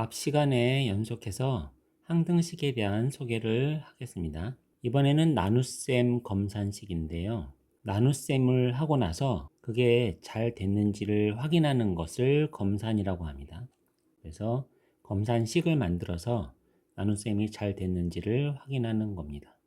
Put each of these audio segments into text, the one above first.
앞 시간에 연속해서 항등식에 대한 소개를 하겠습니다. 이번에는 나눗셈 검산식인데요. 나눗셈을 하고 나서 그게 잘 됐는지를 확인하는 것을 검산이라고 합니다. 그래서 검산식을 만들어서 나눗셈이 잘 됐는지를 확인하는 겁니다.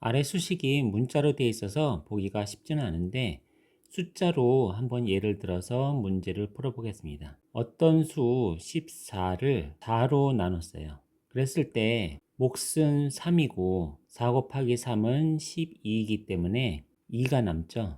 아래 수식이 문자로 되어 있어서 보기가 쉽지는 않은데 숫자로 한번 예를 들어서 문제를 풀어보겠습니다. 어떤 수 14를 4로 나눴어요. 그랬을 때 몫은 3이고 4 곱하기 3은 12이기 때문에 2가 남죠.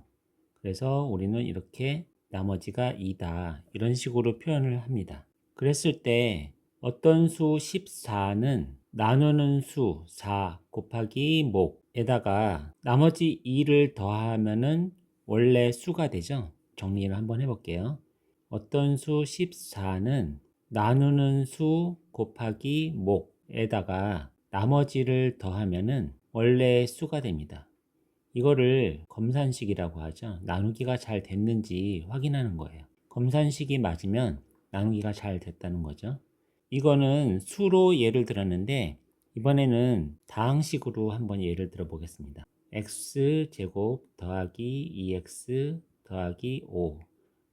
그래서 우리는 이렇게 나머지가 2다 이런 식으로 표현을 합니다. 그랬을 때 어떤 수 14는 나누는 수 4 곱하기 목에다가 나머지 2를 더하면은 원래 수가 되죠. 정리를 한번 해볼게요. 어떤 수 14는 나누는 수 곱하기 목에다가 나머지를 더하면은 원래 수가 됩니다. 이거를 검산식이라고 하죠. 나누기가 잘 됐는지 확인하는 거예요. 검산식이 맞으면 나누기가 잘 됐다는 거죠. 이거는 수로 예를 들었는데 이번에는 다항식으로 한번 예를 들어 보겠습니다. x제곱 더하기 2x 더하기 5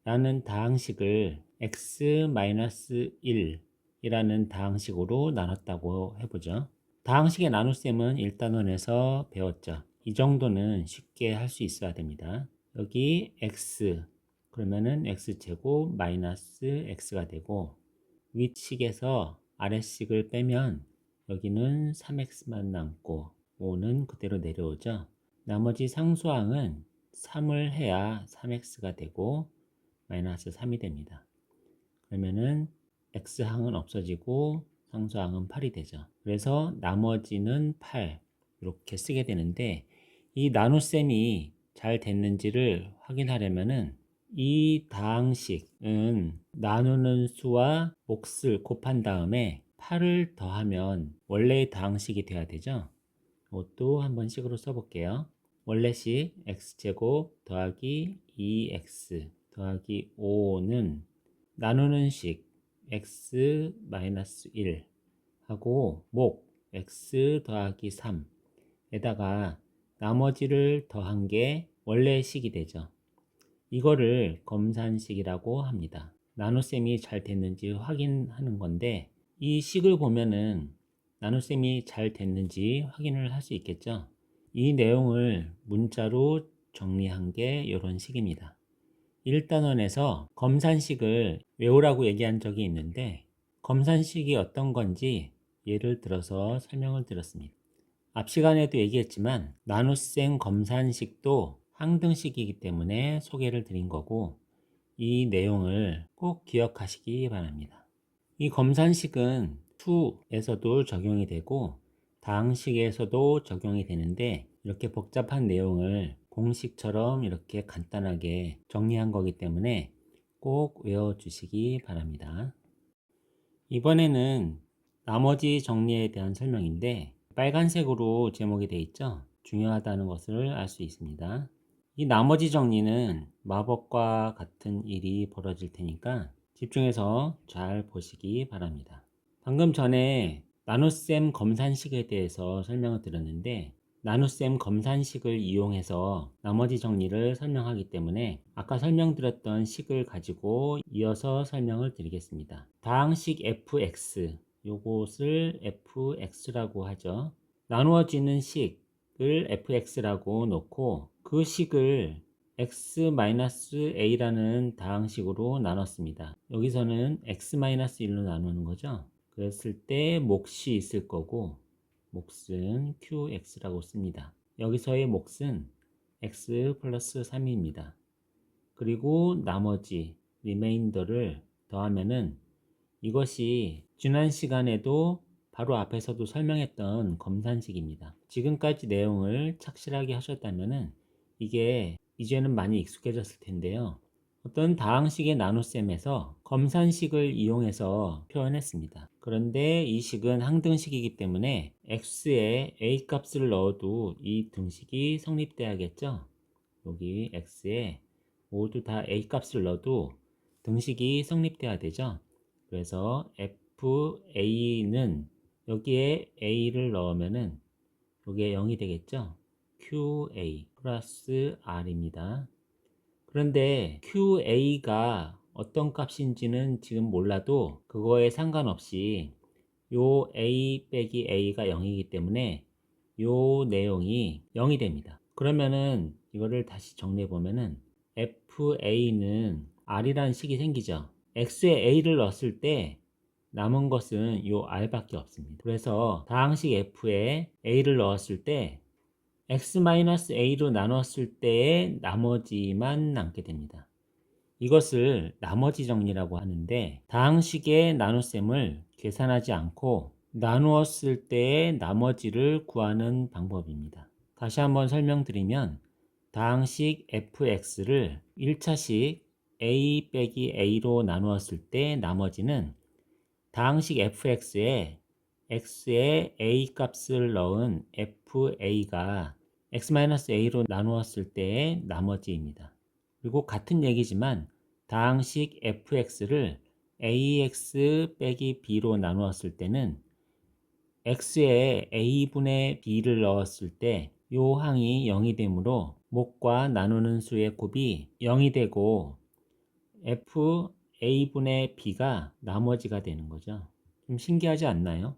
라는 다항식을 x-1 이라는 다항식으로 나눴다고 해보죠. 다항식의 나눗셈은 1단원에서 배웠죠. 이 정도는 쉽게 할 수 있어야 됩니다. 여기 x 그러면은 x제곱 마이너스 x가 되고 윗식에서 아래식을 빼면 여기는 3x만 남고 5는 그대로 내려오죠. 나머지 상수항은 3을 해야 3x가 되고 마이너스 3이 됩니다. 그러면은 x항은 없어지고 상수항은 8이 되죠. 그래서 나머지는 8 이렇게 쓰게 되는데 이 나눗셈이 잘 됐는지를 확인하려면은 이 다항식은 나누는 수와 몫을 곱한 다음에 8을 더하면 원래의 다항식이 돼야 되죠. 이것도 한번 식으로 써볼게요. 원래식 x제곱 더하기 2x 더하기 5는 나누는 식 x 마이너스 1 하고 목 x 더하기 3에다가 나머지를 더한 게 원래 식이 되죠. 이거를 검산식이라고 합니다. 나눗셈이 잘 됐는지 확인하는 건데 이 식을 보면은 나눗셈이 잘 됐는지 확인을 할 수 있겠죠. 이 내용을 문자로 정리한 게 이런 식입니다. 1단원에서 검산식을 외우라고 얘기한 적이 있는데 검산식이 어떤 건지 예를 들어서 설명을 드렸습니다. 앞 시간에도 얘기했지만 나눗셈 검산식도 항등식이기 때문에 소개를 드린 거고 이 내용을 꼭 기억하시기 바랍니다. 이 검산식은 수에서도 적용이 되고 다항식에서도 적용이 되는데 이렇게 복잡한 내용을 공식처럼 이렇게 간단하게 정리한 거기 때문에 꼭 외워주시기 바랍니다. 이번에는 나머지 정리에 대한 설명인데 빨간색으로 제목이 되어 있죠. 중요하다는 것을 알 수 있습니다. 이 나머지 정리는 마법과 같은 일이 벌어질 테니까 집중해서 잘 보시기 바랍니다. 방금 전에 나눗셈 검산식에 대해서 설명을 드렸는데 나눗셈 검산식을 이용해서 나머지 정리를 설명하기 때문에 아까 설명드렸던 식을 가지고 이어서 설명을 드리겠습니다. 다항식 fx 요것을 fx라고 하죠. 나누어지는 식을 fx라고 놓고 그 식을 x-a라는 다항식으로 나눴습니다. 여기서는 x-1로 나누는 거죠. 그랬을 때 몫이 있을 거고 몫은 qx라고 씁니다. 여기서의 몫은 x 플러스 3입니다. 그리고 나머지 리메인더를 더하면은 이것이 지난 시간에도 바로 앞에서도 설명했던 검산식입니다. 지금까지 내용을 착실하게 하셨다면은 이게 이제는 많이 익숙해졌을 텐데요. 어떤 다항식의 나눗셈에서 검산식을 이용해서 표현했습니다. 그런데 이 식은 항등식이기 때문에 x에 a 값을 넣어도 이 등식이 성립돼야겠죠. 여기 x에 모두 다 a 값을 넣어도 등식이 성립돼야 되죠. 그래서 FA는 여기에 A를 넣으면은 여기에 0이 되겠죠? QA 플러스 R입니다. 그런데 QA가 어떤 값인지는 지금 몰라도 그거에 상관없이 요 A 빼기 A가 0이기 때문에 요 내용이 0이 됩니다. 그러면은 이거를 다시 정리해 보면은 FA는 R이라는 식이 생기죠. X에 A를 넣었을 때 남은 것은 요 R밖에 없습니다. 그래서 다항식 F에 A를 넣었을 때 x-a로 나눴을 때의 나머지만 남게 됩니다. 이것을 나머지 정리라고 하는데 다항식의 나눗셈을 계산하지 않고 나누었을 때의 나머지를 구하는 방법입니다. 다시 한번 설명드리면 다항식 fx를 1차식 a 빼기 a로 나누었을 때 나머지는 다항식 fx에 x에 a 값을 넣은 fa가 x-a로 나누었을 때의 나머지입니다. 그리고 같은 얘기지만 다항식 fx를 ax 빼기 b로 나누었을 때는 x에 a분의 b를 넣었을 때 요 항이 0이 되므로 목과 나누는 수의 곱이 0이 되고 f a분의 b가 나머지가 되는 거죠. 좀 신기하지 않나요?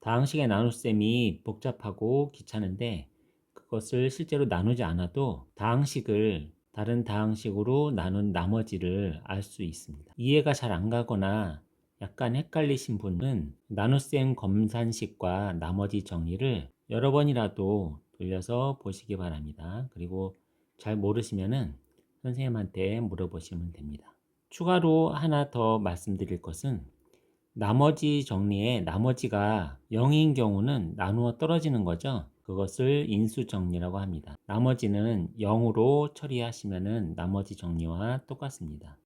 다항식의 나눗셈이 복잡하고 귀찮은데 그것을 실제로 나누지 않아도 다항식을 다른 다항식으로 나눈 나머지를 알 수 있습니다. 이해가 잘 안 가거나 약간 헷갈리신 분은 나눗셈 검산식과 나머지 정리를 여러 번이라도 돌려서 보시기 바랍니다. 그리고 잘 모르시면은 선생님한테 물어보시면 됩니다. 추가로 하나 더 말씀드릴 것은 나머지 정리에 나머지가 0인 경우는 나누어 떨어지는 거죠. 그것을 인수 정리라고 합니다. 나머지는 0으로 처리하시면 나머지 정리와 똑같습니다.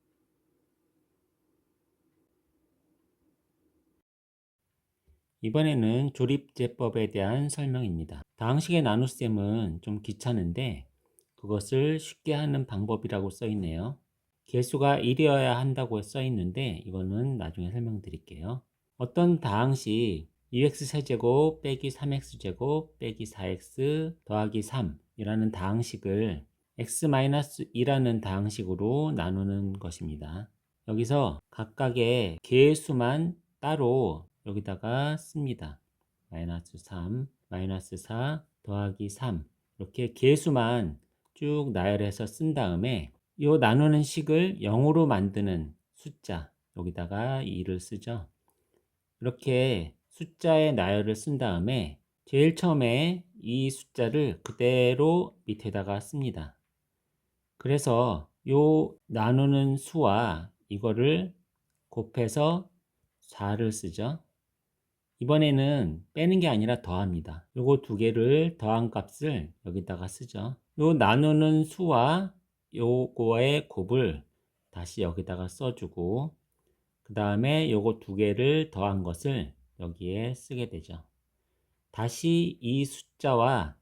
이번에는 조립제법에 대한 설명입니다. 다항식의 나눗셈은 좀 귀찮은데 그것을 쉽게 하는 방법이라고 써 있네요. 개수가 1이어야 한다고 써 있는데 이거는 나중에 설명드릴게요. 어떤 다항식 2x 세제곱 빼기 3x 제곱 빼기 4x 더하기 3 이라는 다항식을 x-2라는 다항식으로 나누는 것입니다. 여기서 각각의 개수만 따로 여기다가 씁니다. 마이너스 3, 마이너스 4 더하기 3 이렇게 개수만 쭉 나열해서 쓴 다음에 이 나누는 식을 0으로 만드는 숫자 여기다가 2를 쓰죠. 이렇게 숫자의 나열을 쓴 다음에 제일 처음에 이 숫자를 그대로 밑에다가 씁니다. 그래서 요 나누는 수와 이거를 곱해서 4를 쓰죠. 이번에는 빼는 게 아니라 더합니다. 요거 두 개를 더한 값을 여기다가 쓰죠. 요 나누는 수와 요거의 곱을 다시 여기다가 써주고 그 다음에 요거 두 개를 더한 것을 여기에 쓰게 되죠. 다시 이 숫자와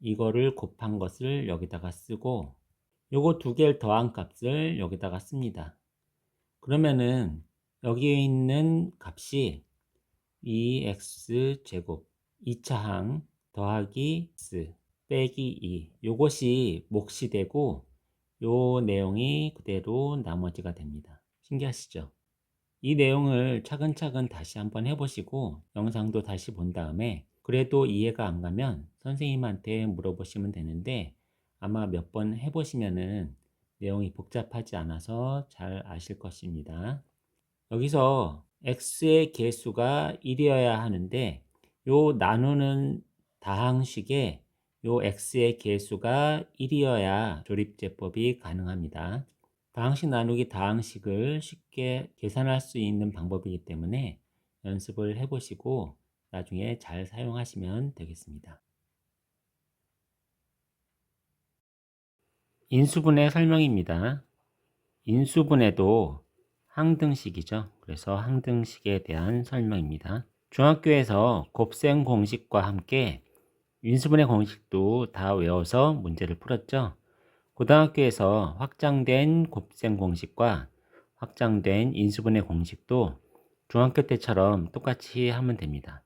이거를 곱한 것을 여기다가 쓰고 요거 두 개를 더한 값을 여기다가 씁니다. 그러면은 여기에 있는 값이 2x 제곱 2차 항 더하기 x 빼기 2 요것이 몫이 되고 요 내용이 그대로 나머지가 됩니다. 신기하시죠? 이 내용을 차근차근 다시 한번 해보시고 영상도 다시 본 다음에 그래도 이해가 안 가면 선생님한테 물어보시면 되는데 아마 몇 번 해보시면은 내용이 복잡하지 않아서 잘 아실 것입니다. 여기서 x의 개수가 1이어야 하는데 요 나누는 다항식에 요 x의 개수가 1이어야 조립제법이 가능합니다. 다항식 나누기 다항식을 쉽게 계산할 수 있는 방법이기 때문에 연습을 해보시고 나중에 잘 사용하시면 되겠습니다. 인수분해 설명입니다. 인수분해도 항등식이죠. 그래서 항등식에 대한 설명입니다. 중학교에서 곱셈 공식과 함께 인수분해 공식도 다 외워서 문제를 풀었죠. 고등학교에서 확장된 곱셈 공식과 확장된 인수분해 공식도 중학교 때처럼 똑같이 하면 됩니다.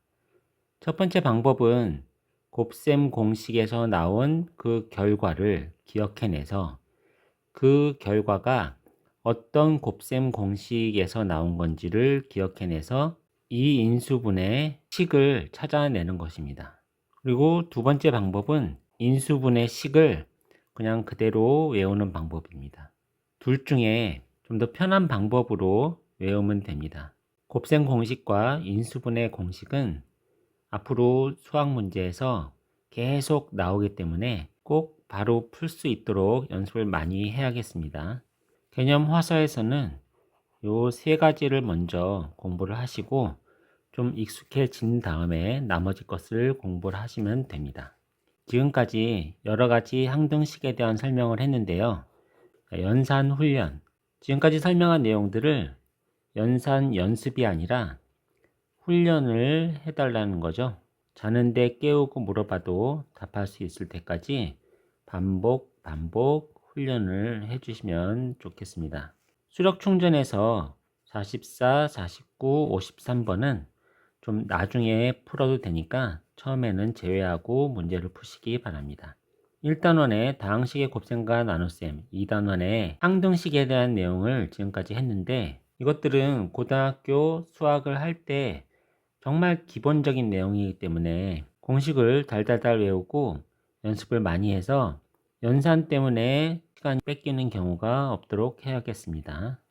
첫 번째 방법은 곱셈 공식에서 나온 그 결과를 기억해내서 그 결과가 어떤 곱셈 공식에서 나온 건지를 기억해내서 이 인수분의 식을 찾아내는 것입니다. 그리고 두 번째 방법은 인수분의 식을 그냥 그대로 외우는 방법입니다. 둘 중에 좀 더 편한 방법으로 외우면 됩니다. 곱셈 공식과 인수분의 공식은 앞으로 수학 문제에서 계속 나오기 때문에 꼭 바로 풀 수 있도록 연습을 많이 해야겠습니다. 개념 화서에서는 요 세 가지를 먼저 공부를 하시고 좀 익숙해진 다음에 나머지 것을 공부를 하시면 됩니다. 지금까지 여러 가지 항등식에 대한 설명을 했는데요. 연산 훈련. 지금까지 설명한 내용들을 연산 연습이 아니라 훈련을 해달라는 거죠. 자는데 깨우고 물어봐도 답할 수 있을 때까지 반복, 반복 훈련을 해주시면 좋겠습니다. 수력 충전에서 44, 49, 53번은 좀 나중에 풀어도 되니까 처음에는 제외하고 문제를 푸시기 바랍니다. 1단원의 다항식의 곱셈과 나눗셈, 2단원의 항등식에 대한 내용을 지금까지 했는데 이것들은 고등학교 수학을 할 때 정말 기본적인 내용이기 때문에 공식을 달달달 외우고 연습을 많이 해서 연산 때문에 시간이 뺏기는 경우가 없도록 해야겠습니다.